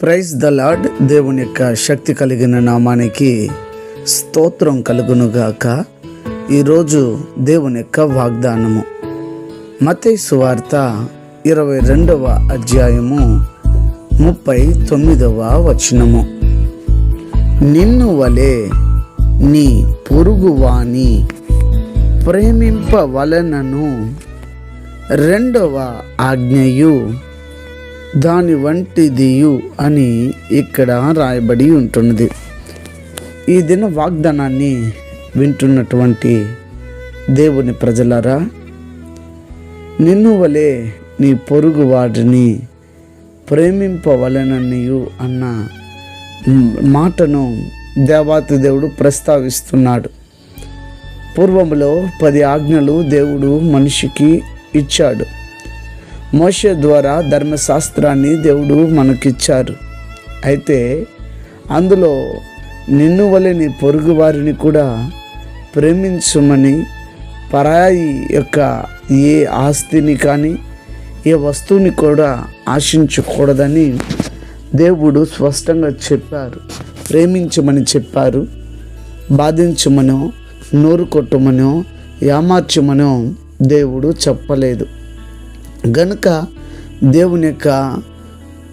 Praise the lord దేవుని యొక్క శక్తి కలిగిన నామానికి స్తోత్రం కలుగునుగాక. ఈరోజు దేవుని యొక్క వాగ్దానము. మతై సువార్త ఇరవై రెండవ అధ్యాయము ముప్పై తొమ్మిదవ వచనము. నిన్ను వలె నీ పొరుగువాని ప్రేమింపవలనను రెండవ ఆజ్ఞయు దాని వంటిదియు అని ఇక్కడ రాయబడి ఉంటున్నది. ఈ దిన వాగ్దానాన్ని వింటున్నటువంటి దేవుని ప్రజలారా నిన్ను వలె నీ పొరుగు వాడిని ప్రేమింపవలననియు అన్న మాటను దేవాతి దేవుడు ప్రస్తావిస్తున్నాడు. పూర్వంలో పది ఆజ్ఞలు దేవుడు మనిషికి ఇచ్చాడు. మోష ద్వారా ధర్మశాస్త్రాన్ని దేవుడు మనకిచ్చారు. అయితే అందులో నిన్ను వలె నీ పొరుగు వారిని కూడా ప్రేమించుమని పరాయి యొక్క ఏ ఆస్తిని కానీ ఏ వస్తువుని కూడా ఆశించకూడదని దేవుడు స్పష్టంగా చెప్పారు. ప్రేమించమని చెప్పారు బాధించమనో నోరు కొట్టమనో యామార్చమనో దేవుడు చెప్పలేదు. గనుక దేవుని యొక్క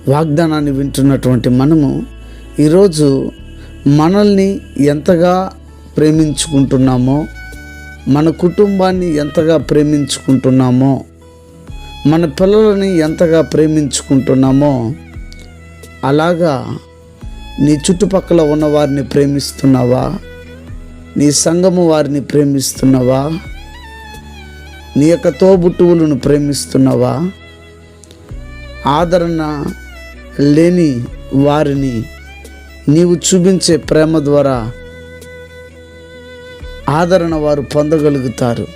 వాగ్దానాన్ని వింటున్నటువంటి మనము ఈరోజు మనల్ని ఎంతగా ప్రేమించుకుంటున్నామో మన కుటుంబాన్ని ఎంతగా ప్రేమించుకుంటున్నామో మన పిల్లలని ఎంతగా ప్రేమించుకుంటున్నామో అలాగా నీ చుట్టుపక్కల ఉన్న వారిని ప్రేమిస్తున్నావా? నీ సంఘము వారిని ప్రేమిస్తున్నావా? నీ యొక్క తోబుట్టువులను ప్రేమిస్తున్నావా? ఆదరణ లేని వారిని నీవు చూపించే ప్రేమ ద్వారా ఆదరణ వారు పొందగలుగుతారు.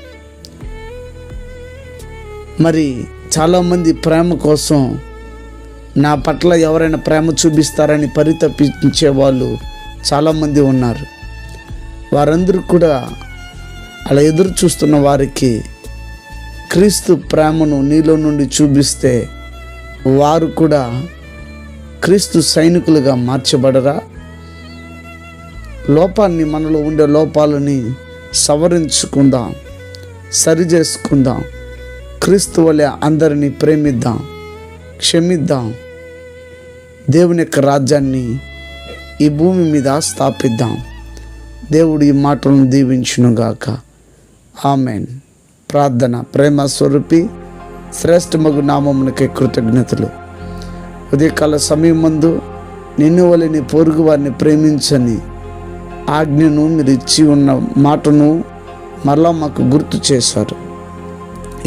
మరి చాలామంది ప్రేమ కోసం నా పట్ల ఎవరైనా ప్రేమ చూపిస్తారని పరితపించే వాళ్ళు చాలామంది ఉన్నారు. వారందరూ కూడా అలా ఎదురు చూస్తున్న వారికి క్రీస్తు ప్రేమను నీలో నుండి చూపిస్తే వారు కూడా క్రీస్తు సైనికులుగా మార్చబడరా? లోపాన్ని మనలో ఉండే లోపాలని సవరించుకుందాం సరి చేసుకుందాం క్రీస్తు వలె అందరినీ ప్రేమిద్దాం క్షమిద్దాం దేవుని యొక్క రాజ్యాన్ని ఈ భూమి మీద స్థాపిద్దాం. దేవుడు ఈ మాటలను దీవించునుగాక. ఆమెన్. ప్రార్థన ప్రేమ స్వరూపి శ్రేష్ఠ మగు నామమునకే కృతజ్ఞతలు. ఉదయకాల సమయం ముందు నిన్ను వలె నీ పొరుగు వారిని ప్రేమించని ఆజ్ఞను మీరు ఇచ్చి ఉన్న మాటను మరలా మాకు గుర్తు చేశారు.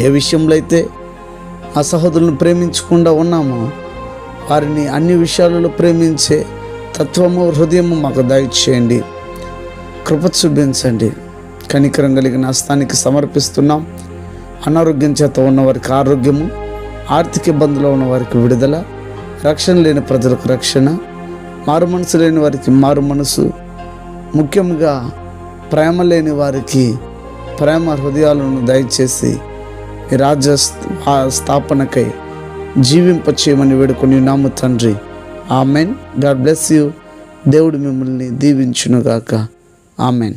ఏ విషయంలో అయితే మా సహోదరులను ప్రేమించకుండా ఉన్నామో వారిని అన్ని విషయాలలో ప్రేమించే తత్వము హృదయము మాకు దయచేయండి. కృప చూపించండి. కనికరం కలిగిన హస్తానికి సమర్పిస్తున్నాం. అనారోగ్యం చేత ఉన్నవారికి ఆరోగ్యము ఆర్థిక ఇబ్బందులు ఉన్న వారికి విడుదల రక్షణ లేని ప్రజలకు రక్షణ మారు మనసు లేని వారికి మారు మనసు ముఖ్యంగా ప్రేమ లేని వారికి ప్రేమ హృదయాలను దయచేసి ఈ రాజ్య స్థాపనకై జీవింప చేయమని వేడుకొని నాము తండ్రి. ఆమెన్. God bless you. దేవుడు మిమ్మల్ని దీవించునుగాక. ఆమెన్.